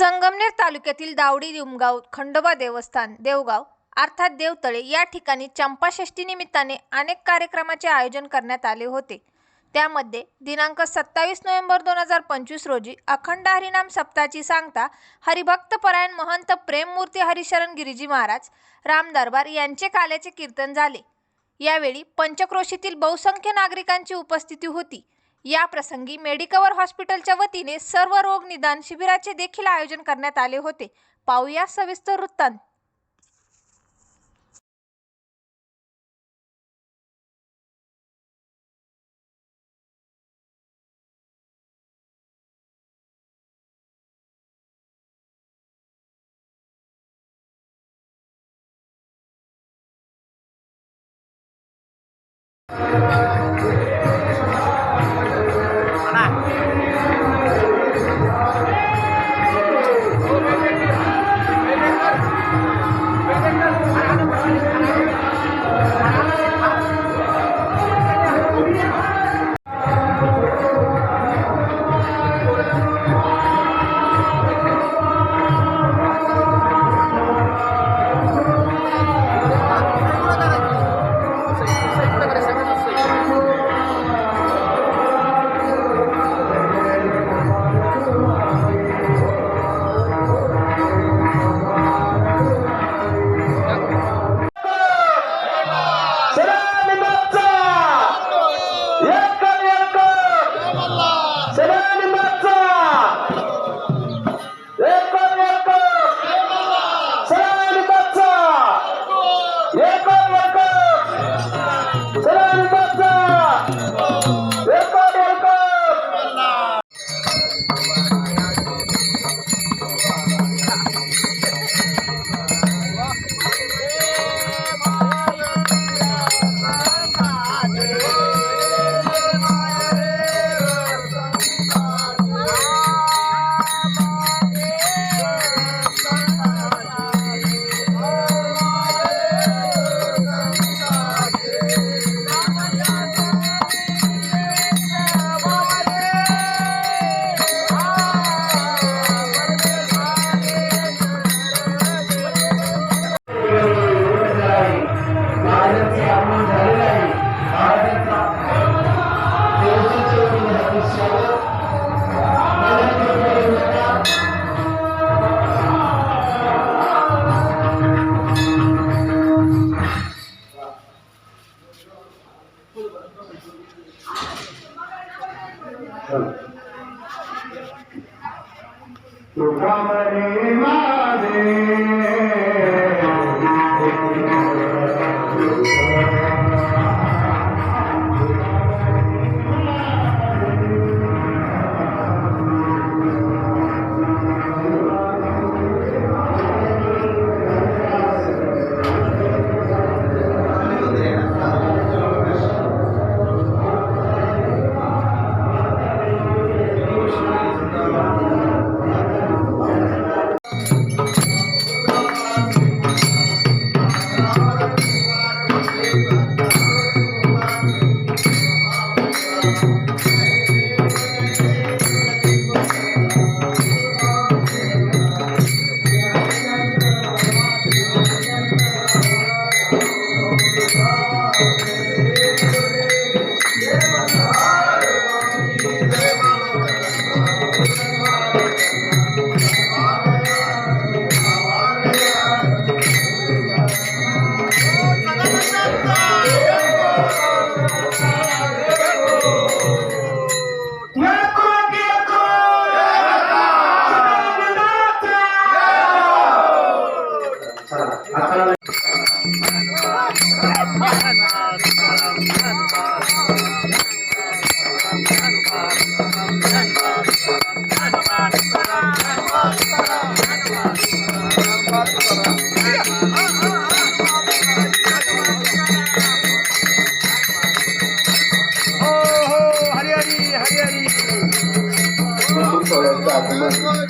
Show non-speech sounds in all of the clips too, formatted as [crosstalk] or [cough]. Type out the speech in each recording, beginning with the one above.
संगमनेर तालुक्यातील दावडी लिमगाव खंडोबा देवस्थान देवगाव अर्थात देवतळे या ठिकाणी चंपाषष्ठी निमित्ताने अनेक कार्यक्रमाचे आयोजन करण्यात आले होते. त्यामध्ये दिनांक सत्तावीस नोव्हेंबर दोन हजार पंचवीस रोजी अखंड हरिनाम सप्ताची सांगता हरिभक्तपरायण महंत प्रेममूर्ती हरिशरण गिरिजी महाराज राम दरबार यांचे काल्याचे कीर्तन झाले. यावेळी पंचक्रोशीतील बहुसंख्य नागरिकांची उपस्थिती होती. या प्रसंगी मेडिकवर हॉस्पिटलच्या वतीने सर्व रोग निदान शिबिराचे देखील आयोजन करण्यात आले होते. पाहूया सविस्तर वृत्तांत.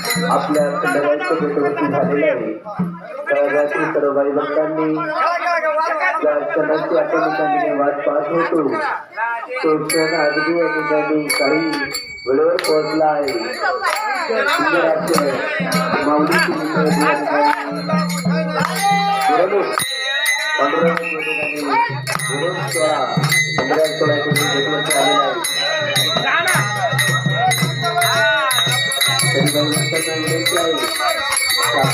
आपल्या खंडगावच्या भेटवरती झालेले आहे तळागाळातील सर्व बाई भक्तांनी त्या क्षणाची आठवणी वाट पाहत होतो तो क्षण अगदी या ठिकाणी काही वेळेवर पोहोचला आहे सुंदर असे माऊलीची मुलं या पंधरा सोहळ्याच्या नावा या मंत्रामध्ये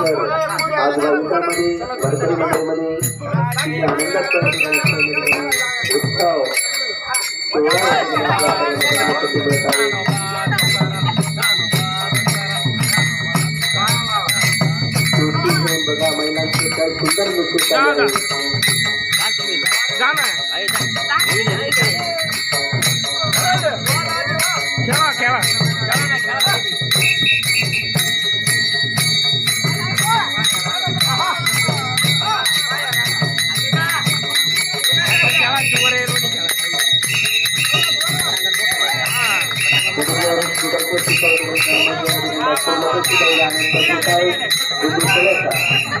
पोहोचल्यावर आज उत्सव सोहळा या ठिकाणी आपल्या डॉक्टरमध्ये शिकवलं आणि त्याचं काय बुद्धी कळत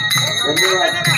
धन्यवाद.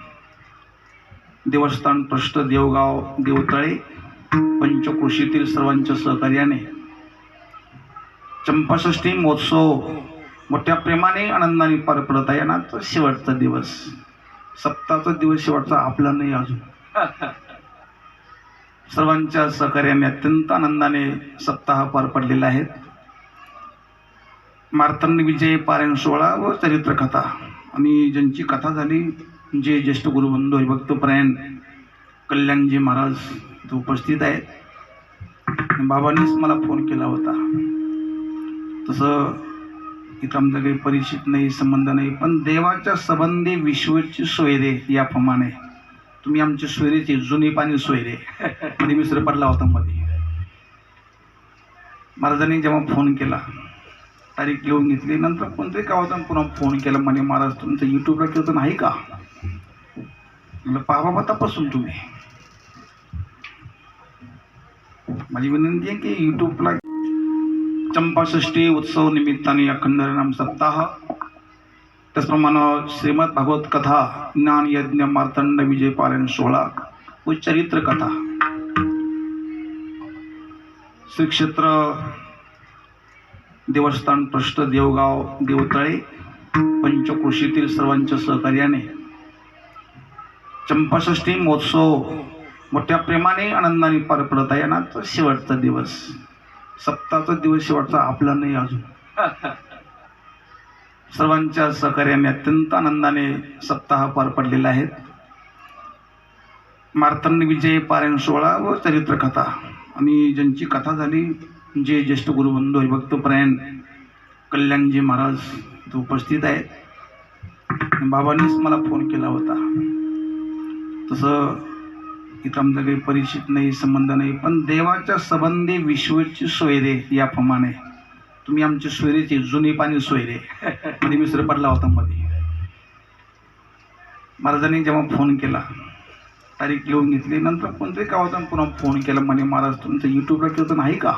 देवस्थान ट्रस्ट देवगाव देवतळे पंचकृषीतील सर्वांच्या सहकार्याने. चंपाषष्ठी महोत्सव मोठ्या प्रेमाने आनंदाने पार पडत आहे. ना तो शेवटचा दिवस. सप्ताहाचा दिवस शेवटचा आपला नाही अजून. सर्वांच्या सहकार्याने अत्यंत आनंदाने सप्ताह पार पडलेला आहे. मार्तंड विजय पारायण सोहळा व चरित्रकथा. आणि ज्यांची कथा झाली जे ज्येष्ठ गुरुबंधू हरिभक्तपरायण कल्याणजी महाराज इथं उपस्थित आहेत. बाबांनीच मला फोन केला होता. तसं इथं आमचं काही परिचित नाही संबंध नाही पण देवाच्या संबंधी विश्वची सोयरे याप्रमाणे. तुम्ही आमचे सोयरेचे जुनी पाणी सोयरे. [laughs] मध्ये मिसर पडला होता मध्ये. महाराजांनी जेव्हा फोन केला तारीख लिहून घेतली नंतर कोणतरी का होता पुन्हा फोन केला म्हणे महाराज तुमचं यूट्यूबला कीर्तन आहे का? म्हणलं पहा बाबा तपासून तुम्ही. माझी विनंती आहे की यूट्यूबला चंपाषष्ठी उत्सव निमित्ताने अखंड नाम सप्ताह. त्याचप्रमाणे श्रीमद भागवत कथा ज्ञान यज्ञ मार्तंड विजय पारायण सोहळा व चरित्र कथा. श्री क्षेत्र देवस्थान पृष्ठ देवगाव देवतळे पंचकृषीतील सर्वांच्या सहकार्याने चंपाषष्ठी महोत्सव मोठ्या प्रेमाने आनंदाने पार पडत आहे. आणि शेवटचा दिवस सप्ताहचा दिवस शेवटचा आपला नाही अजून. सर्वांच्या सहकार्याने अत्यंत आनंदाने सप्ताह पार पडलेला आहे. मार्तंड विजय पारायण सोहळा व चरित्र कथा. आणि ज्यांची कथा झाली जे ज्येष्ठ गुरुबंधू हरिभक्तपरायण कल्याणजी महाराज उपस्थित आहेत. बाबांनीच मला फोन केला होता. तसं इथं आमचा काही परिचित नाही संबंध नाही पण देवाच्या संबंधी विश्वची सोयरे याप्रमाणे. तुम्ही आमचे सोयरेचे जुनी पाणी सोयरे. मध्ये मिसर पडला होता मध्ये. महाराजांनी जेव्हा फोन केला तारीख लिहून घेतली नंतर कोणतरी गावातून पुन्हा फोन केला म्हणे महाराज तुमचं यूट्यूबला कीर्तन आहे का?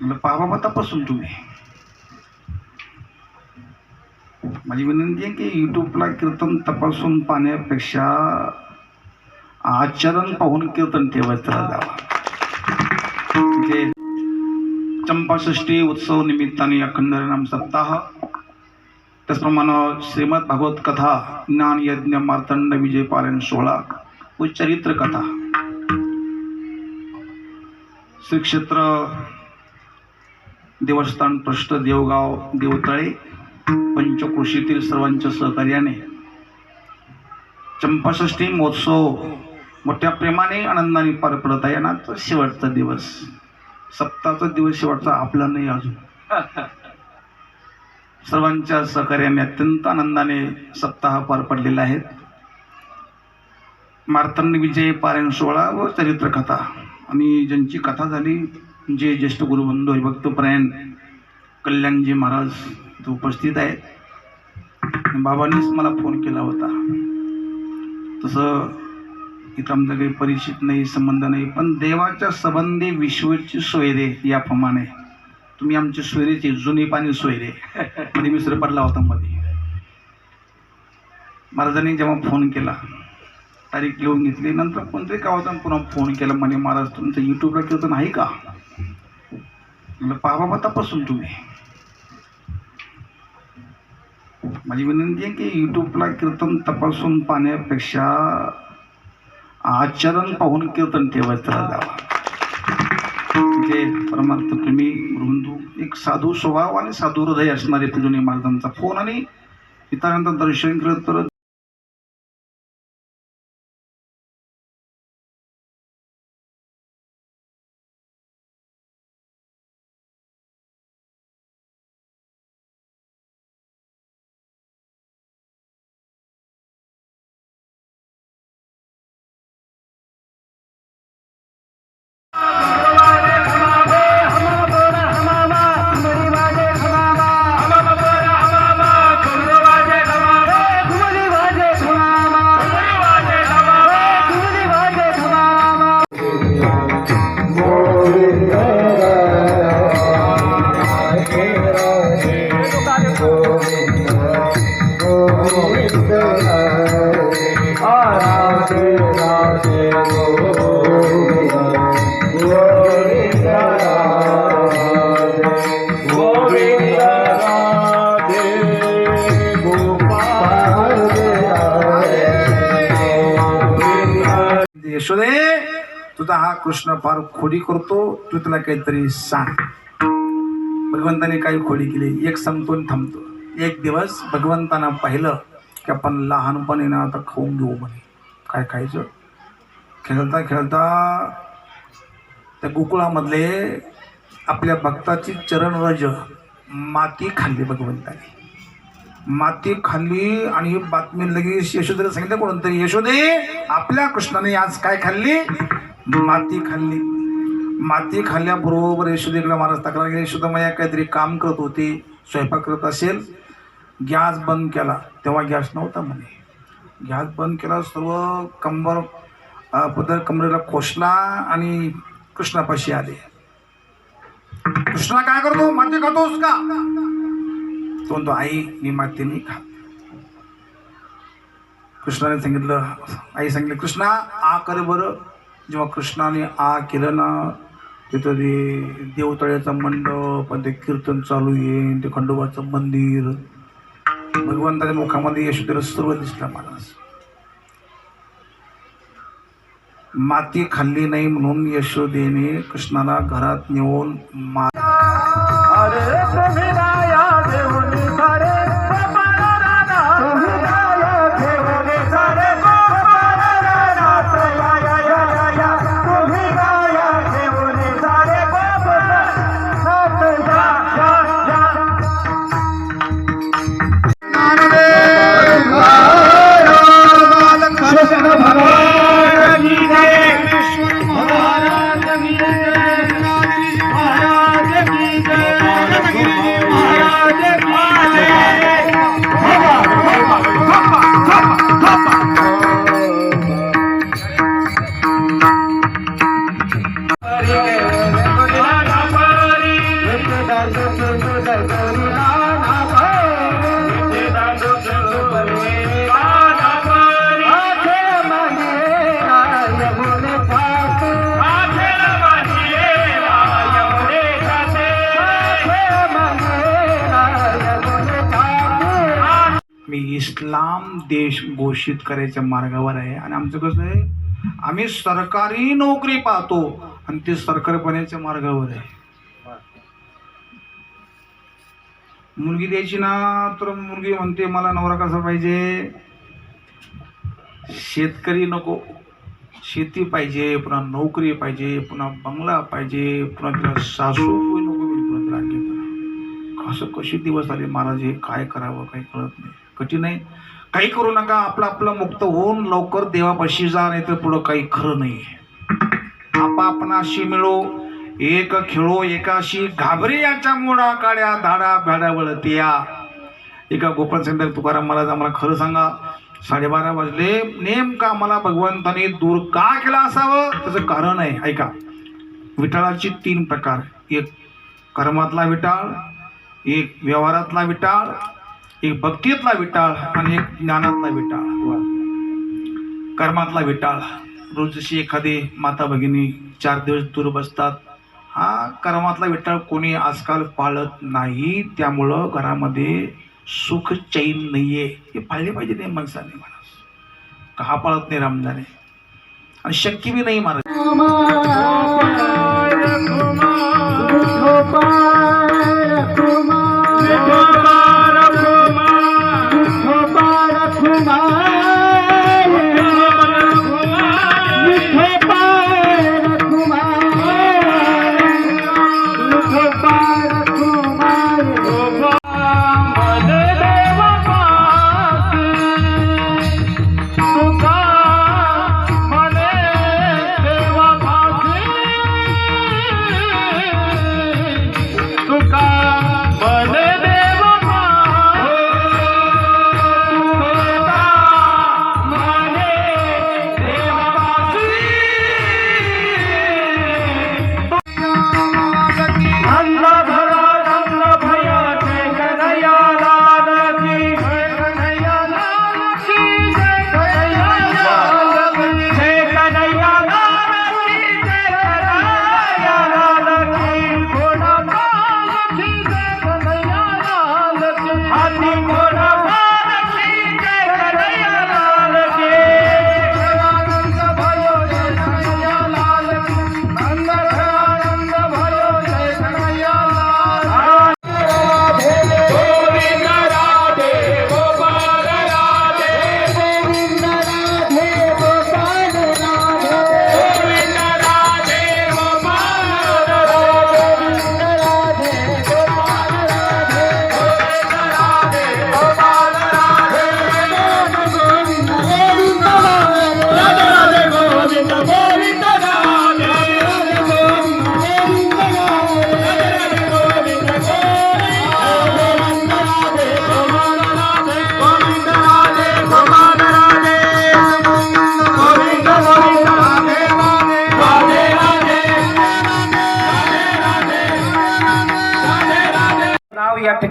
म्हणलं पाहा बाबा तपासून तुम्ही. माझी विनंती आहे की यूट्यूबला कीर्तन तपासून पाहण्यापेक्षा आचरण पाहून कीर्तन ठेवायचं जावं म्हणजे चंपाषष्ठी उत्सव निमित्ताने अखंड नाम सप्ताह त्याचप्रमाणे श्रीमद भागवत कथा ज्ञान यज्ञ मार्तंड विजय पालन सोहळा व चरित्र कथा. श्री क्षेत्र देवस्थान पृष्ठ देवगाव देवतळे पंचकृषीतील सर्वांच्या सहकार्याने चंपाषष्ठी महोत्सव मोठ्या प्रेमाने आनंदाने पार पडत आहे. ना शेवटचा दिवस. सप्ताचा दिवस शेवटचा आपला नाही अजून. सर्वांच्या सहकार्याने अत्यंत आनंदाने सप्ताह पार पडलेला आहे. मार्तंड विजय पारायण सोहळा व चरित्र कथा. आणि ज्यांची कथा झाली जे ज्येष्ठ गुरुबंधू हरिभक्तपरायण कल्याणजी महाराज इथं उपस्थित आहेत बाबांनीच मला फोन केला होता. तसं इथं आमचं काही परिचित नाही संबंध नाही पण देवाच्या संबंधी विश्वची सोयरे याप्रमाणे. तुम्ही आमचे सोयरेचे जुनी पाणी सोयरे. मध्ये मिसर पडला होता मध्ये. महाराजांनी जेव्हा फोन केला तारीख लिहून घेतली नंतर कोणतरी गावातून पुन्हा फोन केला म्हणे महाराज तुमचं यूट्यूबला कीर्तन आहे का? म्हणलं पाहा बाबा तपासून तुम्ही. माझी विनंती आहे की यूट्यूबला कीर्तन तपासून पाहण्यापेक्षा आचरण पाहून कीर्तन ठेवायचं जावं म्हणजे परमार्थ प्रेमी वृंदू एक साधू स्वभाव आणि साधू हृदय असणारे तुझ्या महाराजांचा फोन आणि इतरांचं दर्शन केलं तर यशोदे तुझा हा कृष्ण फार खोडी करतो तू तुला काहीतरी सांग. भगवंताने काही खोडी केली एक संपून थांबतो. एक दिवस भगवंतानं पाहिलं की आपण लहानपणी ना आता खाऊन घेऊ म्हणे. काय खायचं? खेळता खेळता त्या गोकुळामधले आपल्या भक्ताची चरणरज माती खाल्ली भगवंताने. माती खाल्ली आणि ही बातमी लगेच यशोदेला सांगितलं कोणतरी यशोदे आपल्या कृष्णाने आज काय खाल्ली? माती खाल्ली. माती खाल्ल्याबरोबर यशोदेकडे महाराज तक्रार केली यशोदा माया काहीतरी काम करत होती स्वयंपाक करत असेल गॅस बंद केला तेव्हा गॅस नव्हता म्हणे. गॅस बंद केला सर्व कंबर पदर कमरेला खोसला आणि कृष्णापाशी आले. कृष्णा काय करतो? माती खातोस का? तो म्हणतो आई मी माती नाही खात. कृष्णाने सांगितलं आई सांगितलं कृष्णा आ कर बरं. जेव्हा कृष्णाने आ केलं ना तिथं ते देवतळ्याचं मंडप आणि ते कीर्तन चालू आहे ते खंडोबाचं मंदिर. भगवंताच्या मुखामध्ये यशोधर सर्व दिसला महाराज माती खाल्ली नाही म्हणून यशोदेने कृष्णाला घरात नेऊन मा मी इस्लाम देश घोषित करायच्या मार्गावर आहे. आणि आमचं कसं आहे? आम्ही सरकारी नोकरी पाहतो आणि ते सरकारपणाच्या मार्गावर आहे. मुलगी द्यायची ना तर मुलगी म्हणते मला नवरा कसा पाहिजे? शेतकरी नको. शेती पाहिजे पुन्हा नोकरी पाहिजे पुन्हा बंगला पाहिजे पुन्हा तिला सासू नको पुन्हा तिला आणखी कसं कसे दिवस आले? महाराज हे काय करावं? काही कळत नाही. कठीण आहे. काही करू नका आपलं आपलं मुक्त होऊन लवकर देवापाशी जा नाही तर पुढं काही खरं नाही. आपापणाशी मिळो एक खेळो एकाशी घाबरे याच्या मोडा काड्या धाडा भ्याडा वळत्या एका गोपाल सेंटर तुकाराम महाराज आम्हाला खरं सांगा साडेबारा वाजले. नेमका मला भगवंताने दूर का केला असावं? त्याचं कारण आहे ऐका. विटाळाचे तीन प्रकार. एक कर्मातला विटाळ एक व्यवहारातला विटाळ एक भक्तीतला विटाळ आणि एक ज्ञानातला विटाळ कर्मातला विटाळ रोज जशी एखादी माता भगिनी चार दिवस दूर बसतात. हा कर्मातला विटाळ कोणी आजकाल पाळत नाही. त्यामुळं घरामध्ये सुख चैन नाहीये. हे पाळले पाहिजे नाही माणसाने म्हणा का हा पाळत नाही रामदाने? आणि शक्य बी नाही महाराज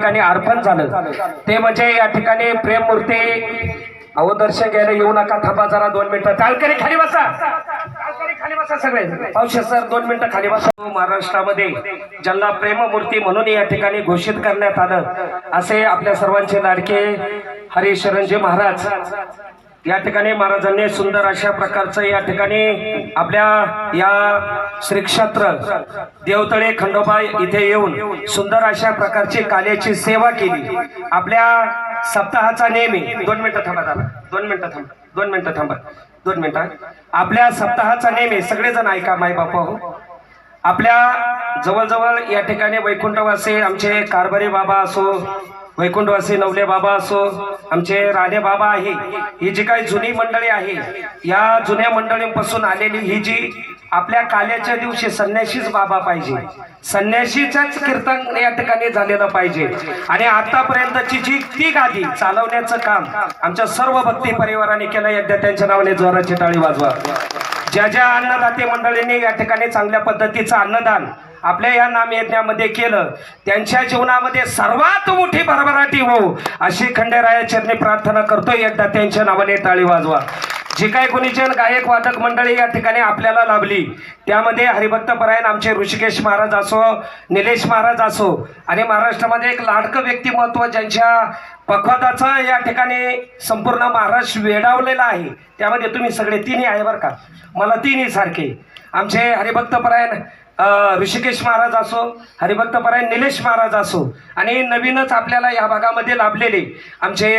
ठिकाणी अर्पण झालं. ते म्हणजे या ठिकाणी प्रेममूर्ती अहो दर्शन घ्यायला येऊ नका थांबा जरा दोन मिनिटं. टाळकरी खाली बसा. खाली बसा सगळे. औषध सर दोन मिनिटं खाली बसा. महाराष्ट्रामध्ये ज्यांना प्रेममूर्ती म्हणून या ठिकाणी घोषित करण्यात आलं असे आपल्या सर्वांचे लाडके हरिशरणजी महाराज. या ठिकाणी महाराजांनी सुंदर अशा प्रकारचं या ठिकाणी आपल्या या श्री क्षेत्र देवतळे खंडोबा इथे येऊन सुंदर अशा प्रकारची काल्याची सेवा केली. आपल्या सप्ताहाचा नेहमी दोन मिनिटं थांबा दादा दोन मिनिटं थांबा दोन मिनिटं थांबा दोन मिनिटं. आपल्या सप्ताहाचा नेहमी सगळेजण ऐका माय बापा हो. आपल्या जवळजवळ या ठिकाणी वैकुंठवासी आमचे कारभारी बाबा असो वैकुंठवासी नवले बाबा असो आमचे राणे बाबा आहे ही जी काही जुनी मंडळी आहे या जुन्या मंडळींपासून आलेली ही जी आपल्या काल्याच्या दिवशी संन्याशीच बाबा पाहिजे संन्याशीच्याच कीर्तन या ठिकाणी झालेलं पाहिजे. आणि आतापर्यंतची जी ती गादी चालवण्याचं काम आमच्या सर्व भक्ती परिवाराने केलं एकदा त्यांच्या नावाने जोराची टाळी वाजवा. ज्या ज्या अन्नदाते मंडळींनी या ठिकाणी चांगल्या पद्धतीचं अन्नदान आपल्या या नाम यज्ञामध्ये केलं त्यांच्या जीवनामध्ये सर्वात मोठी भरभराटी हो अशी खंडेराया चरणी प्रार्थना करतो एकदा त्यांच्या नावाने टाळी वाजवा. जे काही कोणी जन गायक वादक मंडळी या ठिकाणी आपल्याला लाभली त्यामध्ये हरिभक्त परायण आमचे ऋषिकेश महाराज असो निलेश महाराज असो आणि महाराष्ट्रामध्ये एक लाडकं व्यक्तिमत्व ज्यांच्या पखवादाचं या ठिकाणी संपूर्ण महाराष्ट्र वेडावलेला आहे त्यामध्ये तुम्ही सगळे तिन्ही आहे बरं का? मला तिन्ही सारखे. आमचे हरिभक्त परायण ऋषिकेश महाराज असो हरिभक्त परायण निलेश महाराज असो आणि नवीनच आपल्याला या भागामध्ये लाभलेले आमचे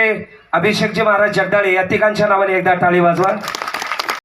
अभिषेकजी महाराज जगदाळे या तिघांच्या नावाने एकदा टाळी वाजवा.